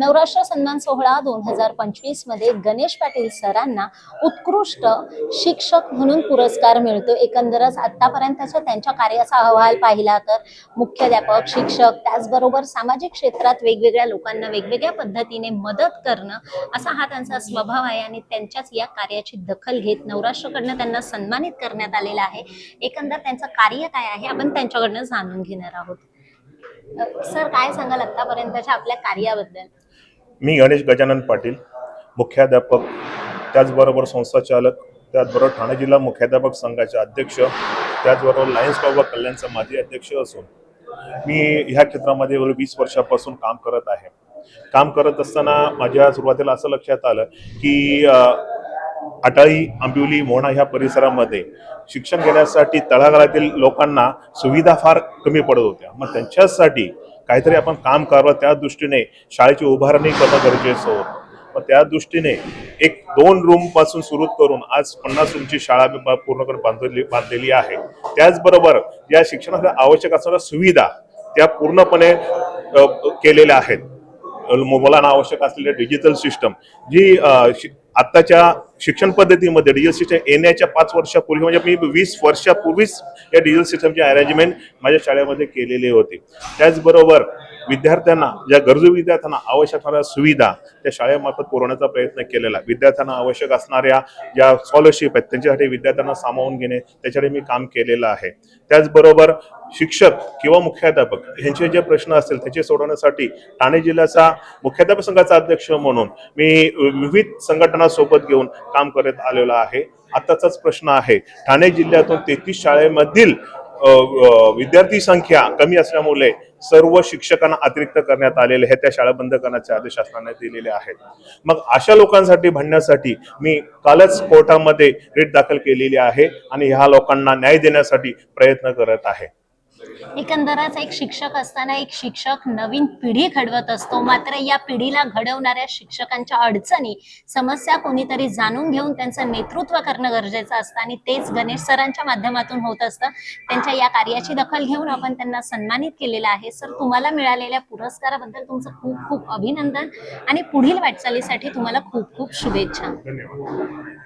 नवराष्ट्र सन्मान सोहळा दोन हजार पंचवीसमध्ये गणेश पाटील सरांना उत्कृष्ट शिक्षक म्हणून पुरस्कार मिळतो. एकंदरच आतापर्यंतच्या त्यांच्या कार्याचा अहवाल पाहिला तर मुख्याध्यापक शिक्षक त्याचबरोबर सामाजिक क्षेत्रात वेगवेगळ्या लोकांना वेगवेगळ्या पद्धतीने मदत करणं असा हा त्यांचा स्वभाव आहे आणि त्यांच्याच या कार्याची दखल घेत नवराष्ट्रकडनं त्यांना सन्मानित करण्यात आलेला आहे. एकंदर त्यांचं कार्य काय आहे आपण त्यांच्याकडनं जाणून घेणार आहोत. सर काय सांगाल आतापर्यंतच्या आपल्या कार्याबद्दल? मी गणेश गजानन पाटील मुख्याध्यापक त्याचबरोबर संस्थाचालक त्याचबरोबर ठाणे जिल्हा मुख्याध्यापक संघाचे अध्यक्ष त्याचबरोबर लायन्स क्लब ऑफ कल्याणचा माजी अध्यक्ष असून मी ह्या क्षेत्रामध्ये वीस वर्षापासून काम करत आहे. काम करत असताना माझ्या सुरुवातीला असं लक्षात आलं की अटाळी आंबिवली मोहणा ह्या परिसरामध्ये शिक्षण घेण्यासाठी तळागाळातील लोकांना सुविधा फार कमी पडत होत्या. मग त्यांच्यासाठी काहीतरी आपण काम करावं त्या दृष्टीने शाळेची उभारणी करणं गरजेचं होतं. मग त्या दृष्टीने एक दोन रूमपासून सुरू करून आज पन्नास रूमची शाळा मी पूर्णकडे पूर्णपणे बांधली बांधलेली आहे. त्याचबरोबर या शिक्षणाच्या आवश्यक असणाऱ्या सुविधा त्या पूर्णपणे केलेल्या आहेत. मुलांना आवश्यक असलेल्या डिजिटल सिस्टम जी शि- आत्ताच्या शिक्षण पद्धतीमध्ये डिजिटल सिस्टम येण्याच्या पाच वर्षापूर्वी म्हणजे मी वीस वर्षापूर्वीच या डिजिटल सिस्टमची अरेंजमेंट माझ्या शाळेमध्ये केलेली होती. त्याचबरोबर विद्यार्थ्यांना ज्या गरजू विद्यार्थ्यांना आवश्यक असणाऱ्या सुविधा त्या शाळेमार्फत पुरवण्याचा प्रयत्न केलेला विद्यार्थ्यांना आवश्यक असणाऱ्या ज्या स्कॉलरशिप आहेत त्यांच्यासाठी विद्यार्थ्यांना सामावून घेणे त्याच्यासाठी मी काम केलेलं आहे. त्याचबरोबर शिक्षक किंवा मुख्याध्यापक यांचे जे प्रश्न असतील त्याचे सोडवण्यासाठी ठाणे जिल्ह्याचा मुख्याध्यापक संघाचा अध्यक्ष म्हणून मी विविध संघटनासोबत घेऊन काम करत आलेलो आहे. आताचाच प्रश्न आहे ठाणे जिल्ह्यातून तेहतीस शाळेमधील विद्यार्थी संख्या कमी असल्यामुळे सर्व शिक्षकांना अतिरिक्त करण्यात आलेले हे त्या शाळा बंद करण्याचे आदेश शासनाने दिलेले आहेत. मग अशा लोकांसाठी भांडण्यासाठी मी कालच कोर्टामध्ये रिट दाखल केलेली आहे आणि ह्या लोकांना न्याय देण्यासाठी प्रयत्न करत आहे. एकंदरच एक शिक्षक असताना एक शिक्षक नवीन पिढी घडवत असतो. मात्र या पिढीला घडवणाऱ्या शिक्षकांच्या अडचणी समस्या कोणीतरी जाणून घेऊन त्यांचं नेतृत्व करणं गरजेचं असतं आणि तेच गणेश सरांच्या माध्यमातून होत असतं. त्यांच्या या कार्याची दखल घेऊन आपण त्यांना सन्मानित केलेलं आहे. सर तुम्हाला मिळालेल्या पुरस्काराबद्दल तुमचं खूप खूप अभिनंदन आणि पुढील वाटचालीसाठी तुम्हाला खूप खूप शुभेच्छा. धन्यवाद.